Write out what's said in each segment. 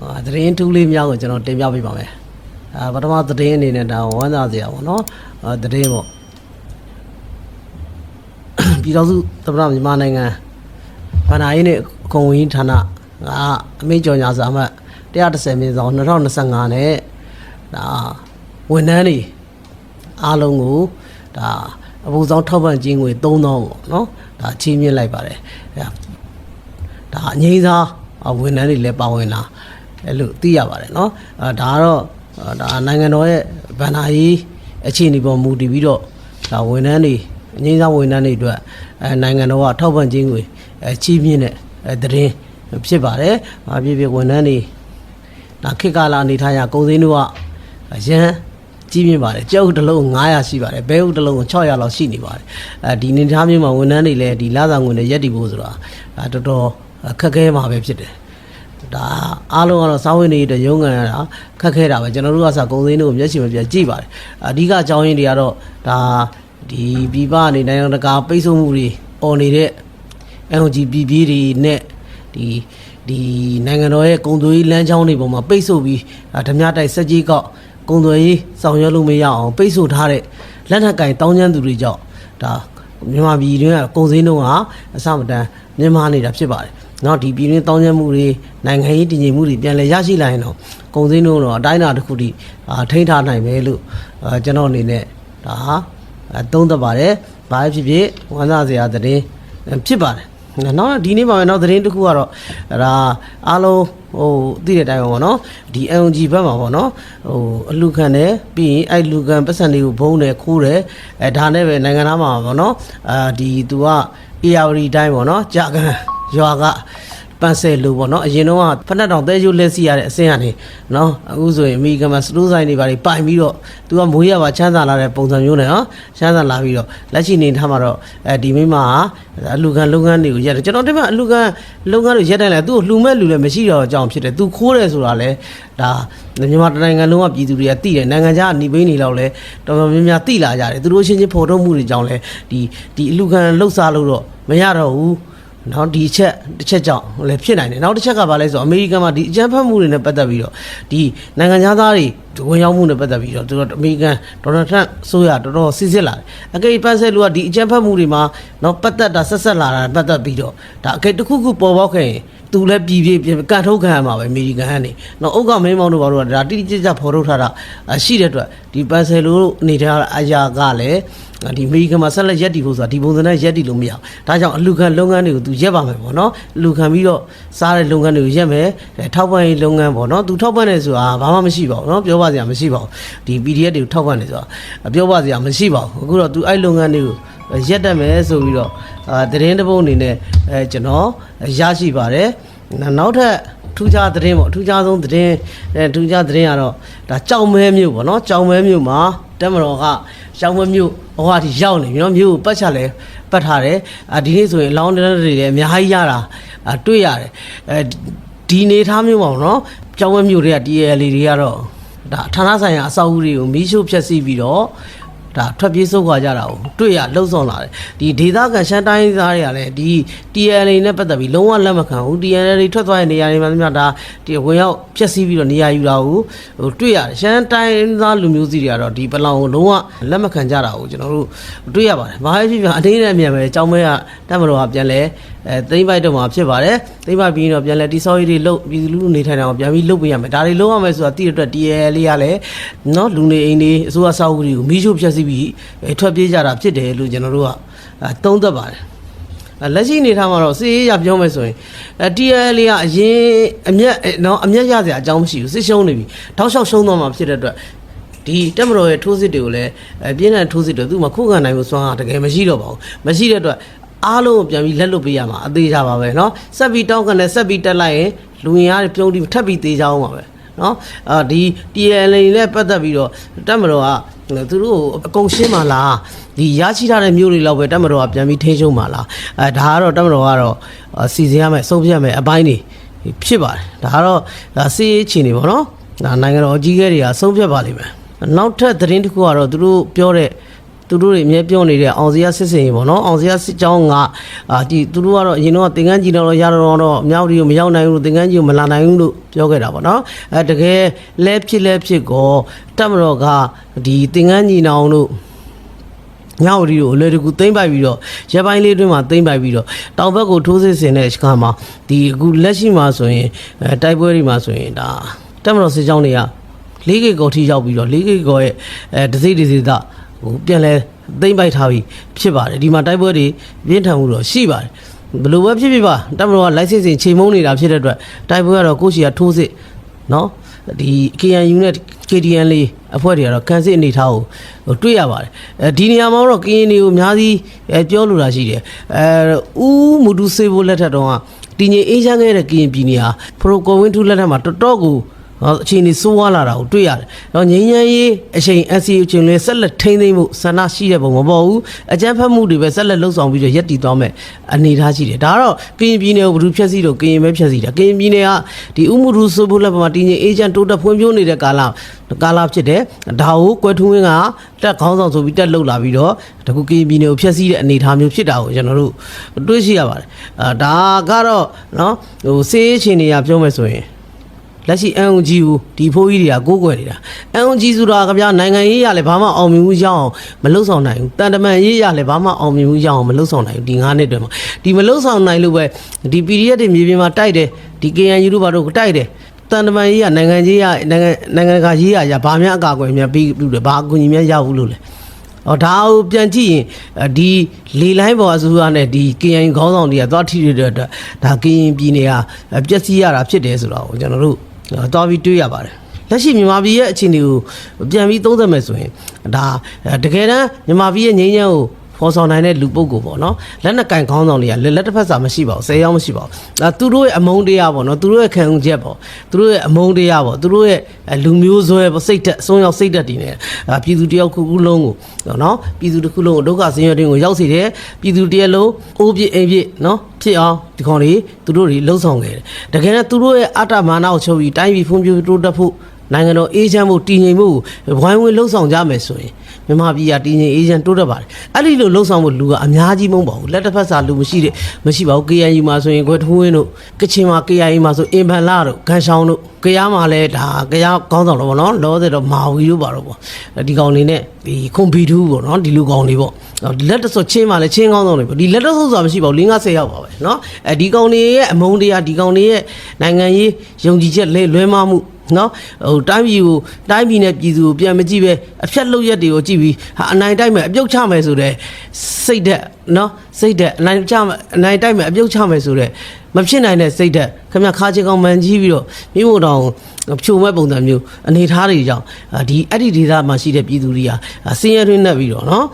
အာသတင်းထူးလေးများကိုကျွန်တော်တင်ပြပေးပါမယ်အာပထမသတင်းအနေနဲ့ဒါဝမ်းသာစရာပေါ့နော်အာသတင်းပေါ့ပြည်တော်စုသမ္မတမြန်မာနိုင်ငံဗန္ဒာရေးနဲ့အကုန်ဝင်ဌာနကအမိန့်ကြော်ညာစာအမှတ်130မြင်းဆောင်2025နဲ့ဒါဝန်ထမ်းတွေအားလုံးကိုဒါအပူဆောင်ထောက်ပံ့ခြင်းငွေ3000ပေါ့နော်ဒါချီးမြှင့်လိုက်ပါတယ်အဲဒါအငိမ့်စားဝန်ထမ်းတွေလည်းပါဝင်လာ အဲ့လိုသိရပါတယ်เนาะအဲဒါကတော့အာဒါနိုင်ငံတော်ရဲ့ဗန္ဒာရေးအခြေအနေပေါ်မူတည်ပြီးတော့ဒါဝန်ထမ်းတွေအငိမ့်စားဝန်ထမ်းတွေအတွက်အဲနိုင်ငံတော်ကထောက်ပံ့ခြင်းငွေအဲချီးမြှင့်တဲ့အဲသတင်းဖြစ်ပါတယ်။အပြည့်ပြည့်ဝန်ထမ်းတွေဒါခေတ်ကာလအနေထားရကုန်စည်တို့ကအရန်ကြီးမြင့်ပါတယ်ကြောက်တစ်လုံး900ရှိပါတယ်ဘဲဥတစ်လုံး600လောက်ရှိနေပါတယ်အဲဒီနေသားမျိုးမှာဝန်ထမ်းတွေလည်းဒီလစာငွေနဲ့ရက်တည်ဖို့ဆိုတာဒါတော်တော်ခက်ခဲမှာပဲဖြစ်တယ် ဒါအားလုံးကတော့စာဝင်နေတဲ့ရုံးကန်ရတာခက်ခဲတာပဲကျွန်တော်တို့ကစကုံစင်းတို့ကိုမျက်စိမပြတ်ကြည့်ပါတယ်အဓိကအကြောင်းရင်းတွေကတော့ဒါဒီပြည်ပအနေနိုင်ငံတကာပိတ်ဆို့မှုတွေអော်နေတဲ့ LGB တွေနဲ့ဒီဒီနိုင်ငံတော်ရဲ့ကုံသွေးလမ်းကြောင်းတွေပေါ်မှာပိတ်ဆို့ပြီးဒါဓမြတိုက်စက်ကြီးကောက်ကုံသွေးဆောင်ရွက်လို့မရအောင်ပိတ်ဆို့ထားတဲ့လက်နက်ကင်တောင်းကျမ်းသူတွေကြောင့်ဒါမြန်မာပြည်တွင်းကကုံစင်းတို့ကအစမတန်မြန်မာနေတာဖြစ်ပါတယ်။ နောက်ဒီပြည်တွင်းတောင်းကျမ်းမှုတွေနိုင်ငံရေးတည်ငြိမ်မှုတွေပြန်လည်ရရှိလာရင်တော့ကုံစင်းတို့တော့အတိုင်းအတာတစ်ခုထိအာထိန်းထားနိုင်မယ်လို့အာကျွန်တော်အနေနဲ့ဒါဟာအဲသုံးသပ်ပါတယ်။ဘာဖြစ်ဖြစ်ဝမ်းသာစရာသတင်းဖြစ်ပါတယ်။နောက်ဒီနေ့မှာပဲနောက်သတင်းတစ်ခုကတော့ဒါအားလုံးဟိုသိတဲ့အတိုင်းပဲပေါ့နော်ဒီ LNG ဘက်မှာပေါ့နော်ဟိုအလူခံတယ်ပြီးရင်အဲ့လူခံပတ်စံတွေကိုဘုံတယ်ခိုးတယ်အဲဒါနဲ့ပဲနိုင်ငံသားမှာပေါ့နော်အာဒီသူက AR တိုင်းပေါ့နော်ကြာကန် ရွာကပန်ဆယ်လိုပေါ့နော်အရင်တော့ကဖက်နှက်တောင်တဲကျိုးလက်စီရတဲ့အဆင်းကနေနော်အခုဆိုရင်အမေရိကန်မှာစတိုးဆိုင်တွေပါတွေပိုင်ပြီးတော့သူကမွေးရပါချမ်းသာလာတဲ့ပုံစံမျိုးနဲ့နော်ချမ်းသာလာပြီးတော့လက်ရှိနေထားမှာတော့အဲဒီမိမကအလူခံလုပ်ငန်းတွေကိုရက်တယ်ကျွန်တော်တင်မအလူခံလုပ်ငန်းတွေရက်တယ်လေသူ့ကိုလှူမဲ့လူလည်းမရှိတော့အကြောင်းဖြစ်တယ်သူခိုးတယ်ဆိုတာလဲဒါမြန်မာတိုင်းနိုင်ငံလုံးကပြည်သူတွေကသိတယ်နိုင်ငံခြားကနေပိန်းနေတော့လဲတော်တော်များများသိလာကြတယ်သူတို့ချင်းချင်းဖော်ထုတ်မှုတွေကြောင့်လဲဒီဒီအလူခံလှုပ်ရှားလို့တော့မရတော့ဘူး နောက်ဒီအချက်တစ်ချက်ကြောင့်လည်းဖြစ်နိုင်တယ်နောက်တစ်ချက်ကဘာလဲဆိုတော့အမေရိကန်မှာဒီအကြမ်းဖက်မှုတွေနဲ့ပတ်သက်ပြီးတော့ဒီနိုင်ငံသားတွေ ဝင်ရောက်မှုနဲ့ပတ်သက်ပြီးတော့သူတို့အမေရိကန်ဒေါ်နယ်ထရန့်အစိုးရတော်တော်စစ်စစ်လာတယ်အကေပန်းဆဲလူကဒီအကြမ်းဖက်မှုတွေမှာတော့ပတ်သက်တာဆက်ဆက်လာတာပတ်သက်ပြီးတော့ဒါအကေတစ်ခုခုပေါ်ပေါက်ခဲ့ရင်သူလည်းပြည်ပြည်ကန်ထုတ်ခံရမှာပဲအမေရိကန်ကနေတော့ဥက္ကမင်းမောင်တို့ဘာလို့ဒါတိတိကျကျဖော်ထုတ်ထားတာရှိတဲ့အတွက်ဒီပန်းဆဲလူအနေထားအရာကလည်းဒီအမေရိကန်မှာဆက်လက်ရက်တည်ဖို့ဆိုတာဒီပုံစံနဲ့ရက်တည်လို့မရဘူးဒါကြောင့်အလူခံလုပ်ငန်းတွေကိုသူရက်ပါမယ်ပေါ့နော်အလူခံပြီးတော့စားတဲ့လုပ်ငန်းတွေကိုရက်မယ်ထောက်ပံ့ရေးလုပ်ငန်းပေါ့နော်သူထောက်ပံ့နေဆိုတာဘာမှမရှိပါဘူးနော်ပြောပါစရာမရှိပါဘူးဒီ PDF တွေကိုထောက်ပံ့နေဆိုတာပြောပါစရာမရှိပါဘူးအခုတော့သူအဲ့လုပ်ငန်းတွေကိုရက်တက်မယ်ဆိုပြီးတော့အာသတင်းတစ်ပုဒ်အနေနဲ့အဲကျွန်တော်ရရှိပါတယ်နောက်ထပ်ထူးခြားသတင်းပေါ့ထူးခြားဆုံးသတင်းအဲထူးခြားသတင်းကတော့ဒါကြောင်မဲမြို့ပေါ့နော်ကြောင်မဲမြို့မှာတက်မတော်ကကြောင်မဲမြို့ဘဝထိရောက်နေပြီနော်မြို့ကိုပတ်ချလဲပတ်ထားတယ်အာဒီနေ့ဆိုရင်အလောင်းတန်းတွေလည်းအများကြီးရတာအာတွေ့ရတယ်အဲဒီနေသားမြို့မှာပေါ့နော်ကြောင်မဲမြို့တွေက TL တွေကတော့ ဒါဌာနဆိုင်ရာအဆောက်အဦတွေကိုမီးရှို့ဖျက်ဆီးပြီးတော့ဒါထွက်ပြေးဆုတ်ခွာကြတာကိုတွေ့ရလှုပ်ဆောင်လာတယ်ဒီဒေသခံရှမ်းတိုင်းသားတွေကလည်းဒီ TNL နဲ့ပတ်သက်ပြီးလုံးဝလက်မခံဘူး TNL တွေထွက်သွားတဲ့နေရာတွေမှာများဒါဒီဝင်ရောက်ဖျက်ဆီးပြီးတော့နေရာယူတာကိုဟိုတွေ့ရတယ်ရှမ်းတိုင်းသားလူမျိုးစီတွေကတော့ဒီပလောင်ကိုလုံးဝလက်မခံကြတာကိုကျွန်တော်တို့တွေ့ရပါတယ်ဘာဖြစ်ဖြစ်အတင်းနဲ့အမြန်ပဲအကြောင်းမဲကတက်မတော်ကပြန်လဲ အဲသိမ့်ပိုက်တော့မှာဖြစ်ပါတယ်သိမ့်ပိုက်ပြီးတော့ပြန်လဲတိဆောက်ရေးတွေလုပ်ပြည်လူလူနေထိုင်တာကိုပြန်ပြီးလုပ်ပေးရမယ်ဒါတွေလုပ်ရမယ်ဆိုတာတိရအတွက် TNL လေးကလည်းနော်လူနေအိမ်တွေအစိုးရစောက်ဦးတွေကိုမီးရှို့ဖျက်ဆီးပြီးထွက်ပြေးကြတာဖြစ်တယ်လို့ကျွန်တော်တို့ကသုံးသပ်ပါတယ်လက်ရှိအနေထားမှာတော့စစ်ရေးရပြောမယ်ဆိုရင်အဲ TL လေးကအရင်အမျက်နော်အမျက်ရစရာအကြောင်းမရှိဘူးစစ်ရှုံးနေပြီတောက်လျှောက်ရှုံးသွားမှာဖြစ်တဲ့အတွက်ဒီတက်မတော်ရဲ့ထိုးစစ်တွေကိုလည်းအပြင်းထန်ထိုးစစ်တွေသူ့မှာခုခံနိုင်မှုစွမ်းအားတကယ်မရှိတော့ပါဘူးမရှိတဲ့အတွက် အားလုံးကိုပြန်ပြီးလက်လွတ်ပေးရမှာအသေးကြပါပဲเนาะဆက်ပြီးတောင်းကန်နဲ့ဆက်ပြီးတက်လိုက်ရင်လူရင်အားတွေပြုံးပြီးထပ်ပြီးသေးကြအောင်ပါပဲเนาะအာဒီ TL နဲ့ပတ်သက်ပြီးတော့တက်မတော်ကသူတို့အကုန်ရှင်းပါလားဒီရရှိထားတဲ့မျိုးတွေလောက်ပဲတက်မတော်ကပြန်ပြီးထိန်းချုပ်ပါလားအဲဒါကတော့တက်မတော်ကတော့စီစဉ်ရမယ်ဆုံးဖြတ်ရမယ်အပိုင်းတွေဖြစ်ပါတယ်ဒါကတော့ဒါစီးရေးချင်နေပါတော့ဒါနိုင်ငံတော်အကြီးအကဲတွေကဆုံးဖြတ်ပါလိမ့်မယ်နောက်ထပ်သတင်းတစ်ခုကတော့သူတို့ပြောတဲ့ သူတို့တွေအမြဲပြောနေတဲ့အောင်စရာစစ်စင်ပေါ့နော်အောင်စရာစစ်ကြောင်းကအာဒီသူတို့ကတော့အရင်တော့သင်္ကန်းကြီးတော့ရတော့တော့မြောက်ဒီကိုမရောက်နိုင်ဘူးလို့သင်္ကန်းကြီးကိုမလာနိုင်ဘူးလို့ပြောခဲ့တာပေါ့နော်အဲတကယ်လဲဖြစ်လဲဖြစ်ကောတက်မတော်ကဒီသင်္ကန်းကြီးနောင်တို့ညောင်ရီကိုအလွယ်တကူသိမ့်ပိုက်ပြီးတော့ရပိုင်းလေးအတွင်းမှာသိမ့်ပိုက်ပြီးတော့တောင်ဘက်ကိုထိုးစစ်ဆင်တဲ့အခါမှာဒီအခုလက်ရှိမှာဆိုရင်အဲတိုက်ပွဲတွေမှာဆိုရင်ဒါတက်မတော်စစ်ကြောင်းတွေကလေးကေကောထိရောက်ပြီးတော့လေးကေကောရဲ့အဲဒစိဒစိသ ဟိုပြန်လဲသိမ့်ပိုက်ထားပြီးဖြစ်ပါတယ်ဒီမှာတိုက်ပွဲတွေပြင်းထန်မှုတော့ရှိပါတယ်ဘယ်လိုပဲဖြစ်ဖြစ်ပါတက်မတော်က license ချိန်မုံနေတာဖြစ်တဲ့အတွက်တိုက်ပွဲကတော့ကိုယ့်ရှိကထိုးစစ်နော်ဒီ KNU နဲ့ KDN လေးအဖွဲ့တွေကတော့ကန်စစ်အနေထားကိုဟိုတွေ့ရပါတယ်အဲဒီနေရာမှာတော့ကရင်တွေကိုအများကြီးအဲပြောလိုတာရှိတယ်အဲဦးမူတူစေဖို့လက်ထက်တုန်းကတည်ငြိမ်အေးချမ်းခဲ့တဲ့ကရင်ပြည်နယ်ဟာပရိုကိုဝင်းထူးလက်ထက်မှာတော်တော်ကို ဟောအခြေအနေဆိုးဝါးလာတာကိုတွေ့ရတယ်။တော့ငင်းငန်းရေးအချိန် NCU ချင်းလေးဆက်လက်ထိန်းသိမ်းမှုဆန္ဒရှိတဲ့ပုံမပေါ်ဘူး။အကြမ်းဖက်မှုတွေပဲဆက်လက်လှုပ်ဆောင်ပြီးတော့ရက်တည်သွားမယ်အနေထားရှိတယ်။ဒါကတော့ကရင်ပြည်နယ်ကိုဘယ်သူဖြည့်ဆည်းတော့ကရင်ပဲဖြည့်ဆည်းတာ။ကရင်ပြည်နယ်ကဒီဥမှုရူဆိုဖို့လက်မှာတည်ငြိမ်အေဂျင့်တိုးတက်ဖွံ့ဖြိုးနေတဲ့ကာလကာလဖြစ်တယ်။ဒါကိုကွယ်ထူးဝင်းကတက်ခေါင်းဆောင်ဆိုပြီးတက်လှုပ်လာပြီးတော့တကူကရင်ပြည်နယ်ကိုဖြည့်ဆည်းတဲ့အနေထားမျိုးဖြစ်တာကိုကျွန်တော်တို့တွေ့ရှိရပါတယ်။အာဒါကတော့နော်ဟိုစေးအချိန်တွေကပြောမယ်ဆိုရင် လက်ရှိ NUG ကိုဒီဖိုးကြီးတွေကကိုးကွယ်နေတာ NUG ဆိုတာကဗျာနိုင်ငံရေးရလဲဘာမှအောင်မြင်မှုရအောင်မလှုပ်ဆောင်နိုင်ဘူးတန်တမန်ရေးရလဲဘာမှအောင်မြင်မှုရအောင်မလှုပ်ဆောင်နိုင်ဘူးဒီ9နှစ်တည်းမှာဒီမလှုပ်ဆောင်နိုင်လို့ပဲဒီ PDF တွေမြေပြင်မှာတိုက်တယ်ဒီ KNU တို့ဘာတို့ကိုတိုက်တယ်တန်တမန်ရေးရနိုင်ငံရေးရနိုင်ငံနိုင်ငံတကာရေးရရဘာများအကာအကွယ်များပြီးလို့လဲဘာအကူအညီများရဘူးလို့လဲအော်ဒါကိုပြန်ကြည့်ရင်အဒီလေလိုင်းပေါ်အစိုးရနဲ့ဒီ KN ခေါင်းဆောင်တွေကသွားထိရတဲ့အတွက်ဒါကရင်ပြည်နယ်ဟာပျက်စီးရတာဖြစ်တယ်ဆိုတော့ကျွန်တော်တို့ သွားပြီးတွေးရပါတယ်လက်ရှိမြန်မာပြည်ရဲ့အခြေအနေကိုပြန်ပြီးသုံးသပ်မယ်ဆိုရင်ဒါတကယ်တမ်းမြန်မာပြည်ရဲ့ငြိမ်းချမ်းကို ဖော်ဆောင်နိုင်တဲ့လူပုဂ္ဂိုလ်ပေါ့နော်လက်နက်ကင်ခေါင်းဆောင်တွေကလက်လက်တစ်ဖက်စာမရှိပါဘူးဆယ်ယောက်မရှိပါဘူးအဲသူတို့ရဲ့အမုန်းတရားပေါ့နော်သူတို့ရဲ့ခံယူချက်ပေါ့သူတို့ရဲ့အမုန်းတရားပေါ့သူတို့ရဲ့လူမျိုးစွဲပေါ့စိတ်သက်အဆုံးရောက်စိတ်သက်တည်နေတယ်ပြည်သူတယောက်ခုခုလုံးကိုနော်ပြည်သူတစ်ခုလုံးကိုဒုက္ခဆင်းရဲတွင်းကိုရောက်စေတယ်ပြည်သူတရက်လုံးအိုးပြစ်အိမ်ပြစ်နော်ဖြစ်အောင်ဒီကောင်တွေသူတို့တွေလှုံ့ဆော်ခဲ့တယ်တကယ်တော့သူတို့ရဲ့အတ္တမာနကိုချုပ်ပြီးတိုင်းပြည်ဖွံ့ဖြိုးတိုးတက်ဖို့နိုင်ငံတော်အေးချမ်းဖို့တည်ငြိမ်မှုကိုဝိုင်းဝန်းလှုံ့ဆော်ကြမယ်ဆိုရင် မြန်မာပြည်ကတည်ငြိမ်အေးချမ်းတိုးတက်ပါတယ်အဲ့ဒီလိုလှုံ့ဆော်မှုလူကအများကြီးမဟုတ်ပါဘူးလက်တစ်ဖက်စာလူမရှိတဲ့မရှိပါဘူး KNU မှာဆိုရင်ခွဲထိုးဝင်းတို့ကချင်မှာ KIA မှာဆိုအင်ဖန်လာတို့ဂန်ဆောင်တို့ကြရားမှာလည်းဒါကြရားကောင်းဆောင်တော့ဗောနော်လောဆယ်တော့မာဝီတို့ပါတော့ဗောဒီကောင်လေးနဲ့ဒီခွန်ပီထူးဗောနော်ဒီလူကောင်လေးဗောလက်တဆော့ချင်းမှာလည်းချင်းကောင်းဆောင်တွေဗောဒီလက်တဆော့ဆိုတာမရှိပါဘူး၄50ရောက်ပါပဲနော်အဲဒီကောင်လေးရဲ့အမုန်းတရားဒီကောင်လေးရဲ့နိုင်ငံရေးယုံကြည်ချက်လဲလွဲမှားမှု နော်ဟိုတိုင်းပြည်ကိုတိုင်းပြည်နဲ့ပြည်သူကိုပြန်မကြည့်ပဲအဖြတ်လုပ်ရက်တွေကိုကြည့်ပြီးဟာအနိုင်တိုက်မယ်အပြုတ်ချမယ်ဆိုတဲ့စိတ်သက်နော်စိတ်သက်အနိုင်ချမယ်အနိုင်တိုက်မယ်အပြုတ်ချမယ်ဆိုတဲ့မဖြစ်နိုင်တဲ့စိတ်သက်ခင်ဗျခါချေကောင်မှန်ကြီးပြီးတော့မိမို့တောင်ဖြိုမဲ့ပုံစံမျိုးအနေထားတွေကြောင့်ဒီအဲ့ဒီဒေသမှာရှိတဲ့ပြည်သူတွေကစင်းရဲတွင်းနဲ့ပြီးတော့နော်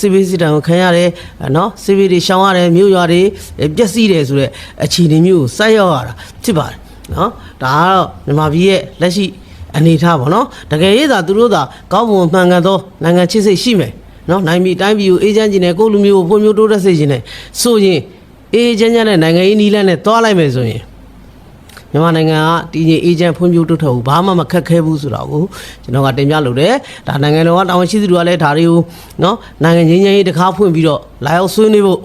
စစ်ဘေးစစ်တမ်းကိုခံရတယ်နော်စစ်ဘေးတွေရှောင်ရတယ်မြို့ရွာတွေပျက်စီးတယ်ဆိုတဲ့အခြေအနေမျိုးကိုစိုက်ရောက်ရတာဖြစ်ပါတယ် နော်ဒါကတော့မြန်မာပြည်ရဲ့လက်ရှိအနေထားပေါ့နော်တကယ်ရေးသာသူတို့သာကောင်းမွန်မှန်ကန်သောနိုင်ငံချစ်စိတ်ရှိမယ်နော်နိုင်ပြည်တိုင်းပြည်ကိုအေးချမ်းခြင်းနဲ့ကိုယ့်လူမျိုးကိုဖွံ့ဖြိုးတိုးတက်စေခြင်းနဲ့ဆိုရင်အေးချမ်းချမ်းနဲ့နိုင်ငံရေးနီးလန်းနဲ့တွားလိုက်မယ်ဆိုရင်မြန်မာနိုင်ငံကတည်ငြိမ်အေးချမ်းဖွံ့ဖြိုးတိုးတက်ဖို့ဘာမှမခက်ခဲဘူးဆိုတော့ကိုကျွန်တော်ကတင်ပြလို့တယ်ဒါနိုင်ငံတော်ကတာဝန်ရှိသူတွေကလည်းဒါတွေကိုနော်နိုင်ငံချင်းချင်းရေးတကားဖွင့်ပြီးတော့လာရောက်ဆွေးနွေးဖို့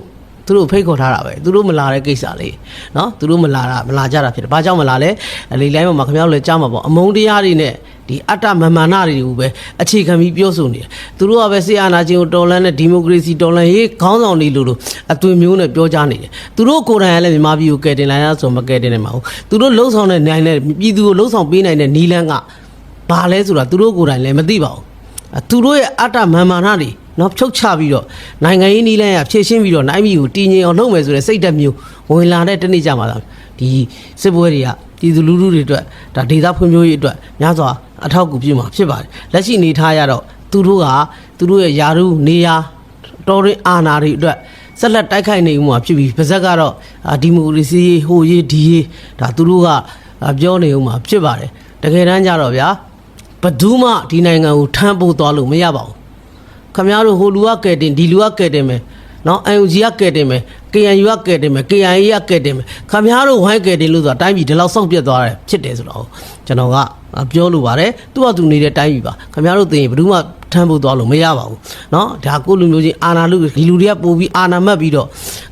သူတို့ဖိတ်ခေါ်ထားတာပဲသူတို့မလာတဲ့ကိစ္စလေးနော်သူတို့မလာတာမလာကြတာဖြစ်တယ်ဘာကြောင့်မလာလဲအလီလိုင်းပေါ်မှာခင်ဗျားတို့လည်းကြားမှာပေါ့အမုန်းတရားတွေနဲ့ဒီအတ္တမမာနတွေကိုပဲအခြေခံပြီးပြောဆိုနေတယ်သူတို့ကပဲဆေးအာဏာရှင်ကိုတော်လှန်တဲ့ဒီမိုကရေစီတော်လှန်ရေးခေါင်းဆောင်တွေလိုလိုအသွင်မျိုးနဲ့ပြောကြားနေတယ်သူတို့ကိုယ်တိုင်ကလည်းမြန်မာပြည်ကိုကယ်တင်လာရဆိုမကယ်တင်နိုင်ပါဘူးသူတို့လှုပ်ဆောင်တဲ့နိုင်တဲ့ပြည်သူကိုလှုပ်ဆောင်ပေးနိုင်တဲ့နီလန်းကဘာလဲဆိုတာသူတို့ကိုယ်တိုင်လည်းမသိပါဘူးသူတို့ရဲ့အတ္တမမာနတွေ နော်ဖြုတ်ချပြီးတော့နိုင်ငံရေးနီးလန်းရဖြည့်ရှင်းပြီးတော့နိုင်မီကိုတည်ငြိမ်အောင်လုပ်မယ်ဆိုတဲ့စိတ်ဓာတ်မျိုးဝင်လာတဲ့တနေ့ကြမှာလားဒီစစ်ပွဲတွေကပြည်သူလူထုတွေအတွက်ဒါဒေသဖွံ့ဖြိုးရေးအတွက်များစွာအထောက်အကူပြုမှာဖြစ်ပါတယ်လက်ရှိအနေထားရတော့သူတို့ကသူတို့ရဲ့ယာရုနေရာတော်ရင်အာဏာတွေအတွက်ဆက်လက်တိုက်ခိုက်နေမှုမှာဖြစ်ပြီးပါဇက်ကတော့ဒီမိုကရေစီဟိုရေးဒီရေးဒါသူတို့ကပြောနေဦးမှာဖြစ်ပါတယ်တကယ်တမ်းကျတော့ဗျာဘယ်သူမှဒီနိုင်ငံကိုထမ်းပိုးသွားလို့မရပါဘူး ခမများတို့ဟိုလူကကဲတင်ဒီလူကကဲတင်မယ်နော် UNG ကကဲတင်မယ် KNU ကကဲတင်မယ် KIA ကကဲတင်မယ်ခမများတို့ဝိုင်းကဲတင်လို့ဆိုတာတိုင်းပြည်ဒီလောက်စောင့်ပြတ်သွားတယ်ဖြစ်တယ်ဆိုတော့ကျွန်တော်ကပြောလိုပါတယ်သူ့ဟာသူနေတဲ့တိုင်းပြည်ပါခမများတို့သိရင်ဘယ်သူမှ ထမ်းဖို့သွားလို့မရပါဘူးเนาะဒါကိုလူမျိုးချင်းအာနာလူဒီလူတွေကပို့ပြီးအာနာမတ်ပြီးတော့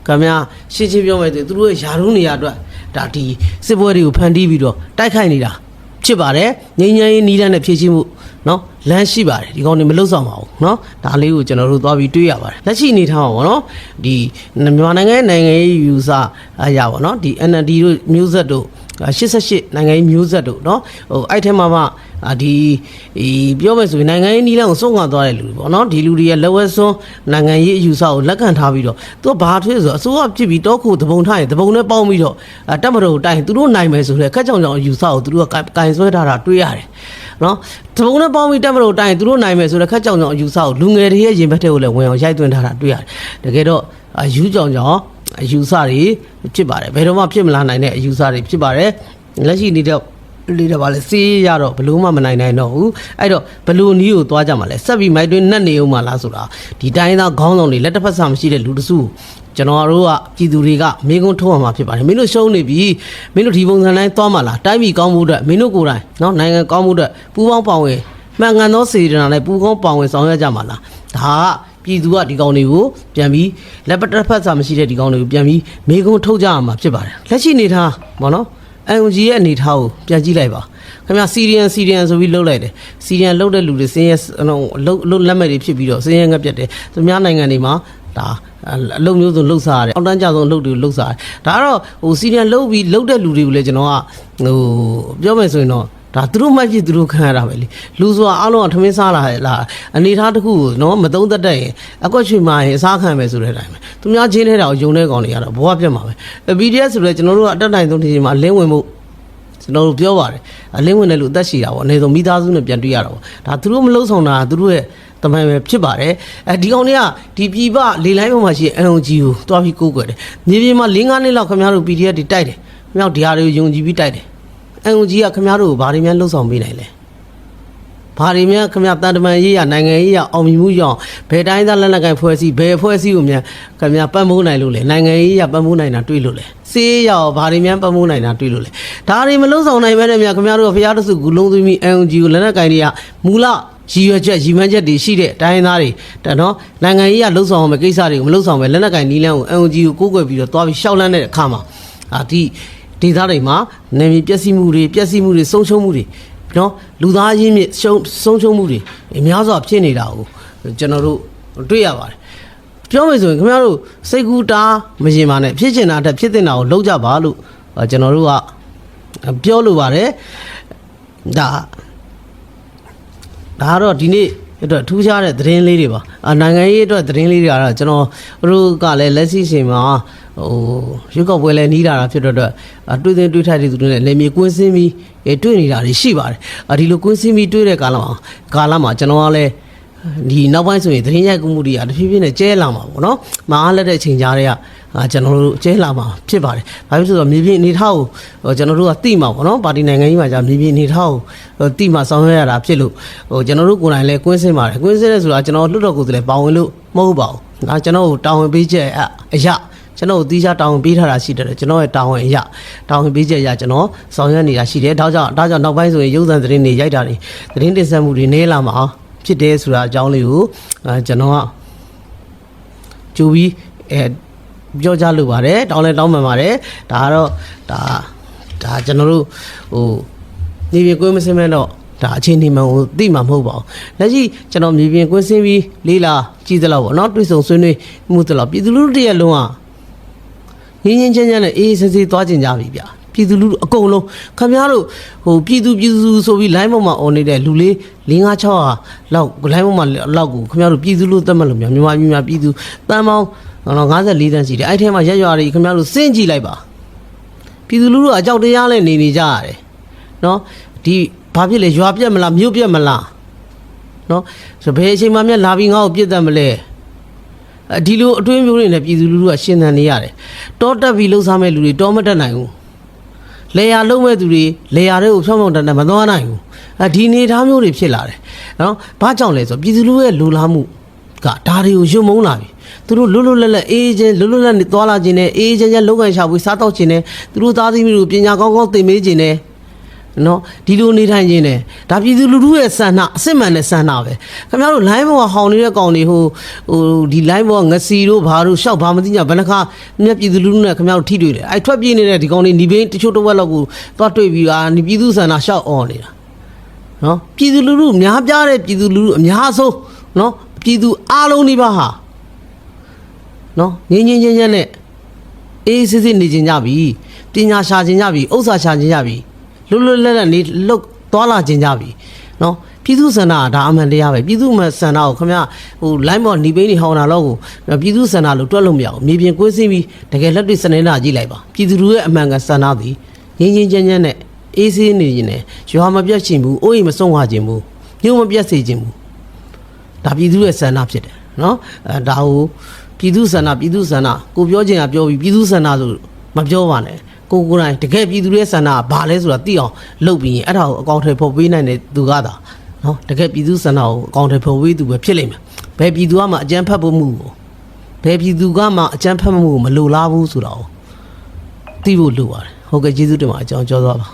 ခင်ဗျာရှင်းချင်းပြောမယ်ဆိုသူတို့ရဲ့ယာရုနေရာအတွက်ဒါဒီစစ်ပွဲတွေကိုဖန်တီးပြီးတော့တိုက်ခိုက်နေတာ ဖြစ်ပါတယ်ငြိမ်းချမ်းရေးနီးတဲ့နဲ့ဖြည့်ချင်းမှုเนาะလမ်းရှိပါတယ်ဒီကောင်တွေမလွတ်ဆောင်ပါဘူးเนาะဒါလေးကိုကျွန်တော်တို့သွားပြီးတွေးရပါတယ်လက်ရှိအနေထားပါဗောနော်ဒီမြန်မာနိုင်ငံရဲ့နိုင်ငံရေးယူဆအရာဗောနော်ဒီ NLD တို့မျိုးဆက်တို့88နိုင်ငံရေးမျိုးဆက်တို့เนาะဟိုအဲ့ထဲမှာမှ အာဒီဒီပြောမယ်ဆိုရင်နိုင်ငံရေးနီးလန်းကိုစုံငါသွားတဲ့လူတွေပေါ့နော်ဒီလူတွေရဲ့လက်ဝဲစွန်းနိုင်ငံရေးအယူဆကိုလက်ခံထားပြီးတော့သူကဘာထွေးဆိုအစိုးရဖြစ်ပြီးတောခုတပုံထားရင်တပုံနဲ့ပေါင်းပြီးတော့အတက်မတော်ကိုတိုင်းသူတို့နိုင်မယ်ဆိုတဲ့ခက်ကြောင်ကြောင်အယူဆကိုသူတို့ကကင်ဆွဲထားတာတွေ့ရတယ်နော်တပုံနဲ့ပေါင်းပြီးတက်မတော်တိုင်းသူတို့နိုင်မယ်ဆိုတဲ့ခက်ကြောင်ကြောင်အယူဆကိုလူငယ်တွေရဲ့ရင်ဘတ်တွေကိုလည်းဝင်အောင်ရိုက်သွင်းထားတာတွေ့ရတယ်တကယ်တော့အယူကြောင်ကြောင်အယူဆတွေဖြစ်ပါတယ်ဘယ်တော့မှဖြစ်မလာနိုင်တဲ့အယူဆတွေဖြစ်ပါတယ်လက်ရှိနေတဲ့ လေးတော့ဗာလဲစီးရတော့ဘလို့မှမနိုင်နိုင်တော့ဘူးအဲ့တော့ဘလို့နီးကိုသွားကြမှာလဲဆက်ပြီးမိုက်တွင်းနှက်နေအောင်မလားဆိုတာဒီတိုင်းသားခေါင်းဆောင်တွေလက်တစ်ဖက်စာမရှိတဲ့လူတစုကျွန်တော်တို့ကပြည်သူတွေကမင်းကုန်းထုတ်ရမှာဖြစ်ပါတယ်မင်းတို့ရှုံးနေပြီမင်းတို့ဒီပုံစံတိုင်းသွားမှာလားတိုင်းပြည်ကောင်းမှုအတွက်မင်းတို့ကိုယ်တိုင်နော်နိုင်ငံကောင်းမှုအတွက်ပူးပေါင်းပါဝင်မှန်ကန်သောစေတနာနဲ့ပူးပေါင်းပါဝင်ဆောင်ရွက်ကြမှာလားဒါကပြည်သူကဒီကောင်တွေကိုပြန်ပြီးလက်ပတ်တစ်ဖက်စာမရှိတဲ့ဒီကောင်တွေကိုပြန်ပြီးမေကုန်းထုတ်ကြရမှာဖြစ်ပါတယ်လက်ရှိနေထားဗောနော် UNG ရဲ့အနေထားကိုပြန်ကြည့်လိုက်ပါခင်ဗျာစီရီယန်စီရီယန်ဆိုပြီးလှုပ်လိုက်တယ်စီရီယန်လှုပ်တဲ့လူတွေစင်းရဲလှုပ်လှုပ်လက်မဲ့တွေဖြစ်ပြီးတော့စင်းရဲငတ်ပြတ်တယ်သူများနိုင်ငံတွေမှာဒါအလုပ်မျိုးစုံလှုပ်စားရတယ်အောက်တန်းကြဆုံးအလုပ်တွေလှုပ်စားတယ်ဒါကတော့ဟိုစီရီယန်လှုပ်ပြီးလှုပ်တဲ့လူတွေကိုလည်းကျွန်တော်ကဟိုပြောမယ်ဆိုရင်တော့ ဒါသူတို့မှတ်ဖြစ်သူတို့ခံရတာပဲလေလူဆိုတာအားလုံးကထမင်းစားလာဟဲ့လားအနေထားတစ်ခုကိုနော်မသုံးသက်တဲ့ရင်အကွက်ချွေမာရင်အစားခံမယ်ဆိုတဲ့အတိုင်းပဲသူများချင်းထဲတာကိုယုံတဲ့ကောင်တွေကတော့ဘဝပြတ်မှာပဲ BDS ဆိုလည်းကျွန်တော်တို့ကအတက်တိုင်းဆုံးဒီချိန်မှာလင်းဝင်မှုကျွန်တော်တို့ပြောပါတယ်အလင်းဝင်တဲ့လူအသက်ရှိတာပေါ့အနေဆုံးမိသားစုနဲ့ပြန်တွေ့ရတာပေါ့ဒါသူတို့မလုံးဆောင်တာသူတို့ရဲ့တမန်ပဲဖြစ်ပါတယ်အဲဒီကောင်တွေကဒီပြည်ပလေလိုင်းပေါ်မှာရှိတဲ့ NOG ကိုတွားပြီးကိုးကွယ်တယ်မြေပြင်မှာ၄၅နှစ်လောက်ခင်ဗျားတို့ PDF တွေတိုက်တယ်ခင်ဗျားတို့ဒီဟာတွေကိုယုံကြည်ပြီးတိုက်တယ် NOG ကခင်ဗျားတို့ကိုဘာတွေများလှုပ်ဆောင်ပေးနိုင်လဲဘာတွေများခင်ဗျာတန်တမန်ရေးရနိုင်ငံရေးရအောင်မြင်မှုကြောင့်ဘယ်တိုင်းသားလက်နက်ကိုင်ဖွဲ့စည်းဘယ်ဖွဲ့စည်းကိုများခင်ဗျာပတ်မိုးနိုင်လို့လဲနိုင်ငံရေးရပတ်မိုးနိုင်တာတွေ့လို့လဲစေးရဘာတွေများပတ်မိုးနိုင်တာတွေ့လို့လဲဒါတွေမလှုပ်ဆောင်နိုင်ပဲနဲ့များခင်ဗျားတို့ကဖျားတစုဂူလုံးသွင်းပြီး NOG ကိုလက်နက်ကိုင်တွေကမူလရည်ရွယ်ချက်ရည်မှန်းချက်တွေရှိတဲ့တိုင်းသားတွေတနော်နိုင်ငံရေးရလှုပ်ဆောင်အောင်မကိစ္စတွေကိုမလှုပ်ဆောင်ပဲလက်နက်ကိုင်နီးလန်းကို NOG ကိုကိုးကွယ်ပြီးတော့တွားပြီးရှောက်လန်းတဲ့အခါမှာအာဒီ ဒေသတွေမှာနေမီပျက်စီးမှုတွေပျက်စီးမှုတွေဆုံးရှုံးမှုတွေနော်လူသားရင်းမြစ်ရှုံးဆုံးရှုံးမှုတွေအများစွာဖြစ်နေတာကိုကျွန်တော်တို့တွေ့ရပါတယ်ပြောမယ်ဆိုရင်ခင်ဗျားတို့စိတ်ကူးတားမရင်ပါနဲ့ဖြစ်ချင်တာအတက်ဖြစ်တင်တာကိုလုပ်ကြပါလို့ကျွန်တော်တို့ကပြောလိုပါတယ်ဒါဒါကတော့ဒီနေ့အတွက်ထူးခြားတဲ့သတင်းလေးတွေပါအနိုင်ငံရေးအတွက်သတင်းလေးတွေကတော့ကျွန်တော်တို့ကလည်းလက်ရှိချိန်မှာ ဟိုရုပ်ောက်ပွဲလဲနီးလာတာဖြစ်တဲ့အတွက်တွေ့တဲ့တွေ့ထိုက်တဲ့သူတွေနဲ့လေမြေကွင်းစင်းပြီးတွေ့နေတာတွေရှိပါတယ်အဒီလိုကွင်းစင်းပြီးတွေ့တဲ့ကာလမှာကာလမှာကျွန်တော်ကလည်းဒီနောက်ပိုင်းဆိုရင်သတင်းရိုက်ကူးမှုတွေကတဖြည်းဖြည်းနဲ့ကျဲလာမှာပေါ့နော်မအားလက်တဲ့ချိန်ကြားတွေကအာကျွန်တော်တို့ကျဲလာမှာဖြစ်ပါတယ်။ဘာဖြစ်လို့ဆိုတော့မြေပြင်အနေထားကိုဟိုကျွန်တော်တို့ကသိမှာပေါ့နော်။ပါတီနိုင်ငံကြီးမှာじゃမြေပြင်အနေထားကိုဟိုသိမှာဆောင်ရွက်ရတာဖြစ်လို့ဟိုကျွန်တော်တို့ကိုယ်တိုင်လည်းကွင်းစင်းပါတယ်။ကွင်းစင်းရဲဆိုတာကျွန်တော်လွတ်တော်ကိုယ်တည်းပါဝင်လို့မဟုတ်ပါဘူး။ဒါကျွန်တော်တို့တာဝန်ပေးချက်အရာ ကျွန်တော်တို့တီးခြားတာဝန်ပေးထားတာရှိတယ်ကျွန်တော်ရဲ့တာဝန်အရာတာဝန်ပေးချက်အရာကျွန်တော်ဆောင်ရွက်နေတာရှိတယ်ဒါကြောင့်ဒါကြောင့်နောက်ပိုင်းဆိုရင်ရုပ်သံသတင်းတွေရိုက်တာတွေသတင်းတင်ဆက်မှုတွေနေလာမှာဖြစ်တယ်ဆိုတာအကြောင်းလေးကိုအဲကျွန်တော်ကကြိုပြီးအဲပြောကြလို့ပါတယ်တောင်းလဲတောင်းမှန်ပါတယ်ဒါကတော့ဒါဒါကျွန်တော်တို့ဟိုနေပြင်ကွင်းမစင်းမဲ့တော့ဒါအချင်းဒီမှန်ကိုသိမှာမဟုတ်ပါဘူးလက်ရှိကျွန်တော်မြေပြင်ကွင်းစင်းပြီးလေးလာကြည့်သလောက်ပေါ့နော်တွေ့ဆုံဆွေးနွေးမှုသလောက်ပြည်သူလူထုတရက်လုံးက ငင်းငင်းချမ်းချမ်းနဲ့အေးအေးဆေးဆေးသွားကျင်ကြပြီဗျာပြည်သူလူထုအကုန်လုံးခင်ဗျားတို့ဟိုပြည်သူပြည်သူဆိုပြီး line ပေါ်မှာអော်နေတဲ့လူလေး5 6 6ဟာလောက် line ပေါ်မှာလောက်ကိုခင်ဗျားတို့ပြည်သူလူသတ်မှတ်လို့မြန်မာပြည်မှာပြည်သူတန်ပေါင်းတော့54တန်းရှိတယ်အဲ့ထဲမှာရက်ရွာတွေခင်ဗျားတို့စင့်ကြည့်လိုက်ပါပြည်သူလူထုအကြောက်တရားနဲ့နေနေကြရတယ်နော်ဒီဘာဖြစ်လဲရွာပြက်မလားမြို့ပြက်မလားနော်ဆိုဘယ်အချိန်မှမြတ်လာပြီးငါ့ကိုပြစ်တတ်မလဲ ဒီလိုအတွင်းမျိုးတွေနဲ့ပြည်သူလူထုကရှင်းသန်နေရတယ်တောတက်ပြီးလှုပ်ရှားမဲ့လူတွေတောမတက်နိုင်ဘူးလေယာလုံးမဲ့သူတွေလေယာတွေကိုဖြောင်းဖြောင်းတန်တန်မသွားနိုင်ဘူးအဲဒီနေသားမျိုးတွေဖြစ်လာတယ်နော်ဘာကြောင့်လဲဆိုပြည်သူလူရဲ့လူလားမှုကဒါတွေကိုယွံမုံလာပြီသူတို့လွတ်လွတ်လပ်လပ်အေးချင်းလွတ်လွတ်လပ်နေသွားလာခြင်းနဲ့အေးချင်းချင်းလုံကန်ရှာဖွေစားတော့ခြင်းနဲ့သူတို့သားသမီးတို့ပညာကောင်းကောင်းသင်ပေးခြင်းနဲ့ နော်ဒီလိုနေထိုင်ခြင်းနဲ့ဒါပြည်သူလူထုရဲ့ဆန္ဒအစစ်မှန်တဲ့ဆန္ဒပဲခင်ဗျားတို့ line ဘောဟောင်းနေတဲ့ကောင်တွေဟိုဟိုဒီ line ဘောငစီတို့ဘာတို့ရှောက်ဘာမသိညာဘယ်နှခါမြက်ပြည်သူလူထုနဲ့ခင်ဗျားတို့ထိတွေ့တယ်အဲ့ထွက်ပြေးနေတဲ့ဒီကောင်တွေဒီဘင်းတချို့တစ်ဝက်လောက်ကိုသွားတွေ့ပြီးအာဒီပြည်သူဆန္ဒရှောက်អော်နေတာနော်ပြည်သူလူထုအများပြားတဲ့ပြည်သူလူထုအများဆုံးနော်ပြည်သူအားလုံးဒီပါဟာနော်ငင်းငင်းချင်းချင်းနဲ့အေးစစ်စစ်နေကြကြပြီပညာရှာကြကြပြီဥစ္စာရှာကြကြပြီ လွတ်လွတ်လပ်လပ်နေလုတ်သွားလာကြကြပြီနော်ပြည်သူစန္ဒဒါအမှန်တရားပဲပြည်သူမစန္ဒကိုခမဟို line ပေါ်နေပိန်းနေဟောင်းတာတော့ကိုပြည်သူစန္ဒလို့တွက်လို့မရဘူးမြေပြင်ကွင်းစင်းပြီးတကယ်လက်တွေ့စနေနာကြည့်လိုက်ပါပြည်သူလူရဲ့အမှန်ကန်စန္ဒသည်ငင်းငင်းချမ်းချမ်းနဲ့အေးဆေးနေခြင်းနဲ့ရွာမပြတ်ချင်ဘူးအိုးအိမ်မဆုံးသွားခြင်းဘူးမြို့မပြတ်စေခြင်းဘူးဒါပြည်သူရဲ့ဆန္ဒဖြစ်တယ်နော်အဲဒါကိုပြည်သူဆန္ဒပြည်သူဆန္ဒကိုပြောချင်တာပြောပြီးပြည်သူဆန္ဒဆိုမပြောပါနဲ့ ကိုကိုယ်တိုင်တကယ်ပြည်သူရဲ့ဆန္ဒကဘာလဲဆိုတာသိအောင်လုပ်ပြီးရင်အဲ့ဒါကိုအကောင့်ထဲပေါ်ပေးနိုင်တဲ့သူကသာနော်တကယ်ပြည်သူဆန္ဒကိုအကောင့်ထဲပေါ်ပေးသူပဲဖြစ်လိမ့်မယ်ဘယ်ပြည်သူကမှအကြမ်းဖက်ဖို့မှုကိုဘယ်ပြည်သူကမှအကြမ်းဖက်မှုကိုမလိုလားဘူးဆိုတာကိုသိဖို့လိုပါတယ်ဟုတ်ကဲ့ကျေးဇူးတင်ပါအကြောင်းပြောသွားပါ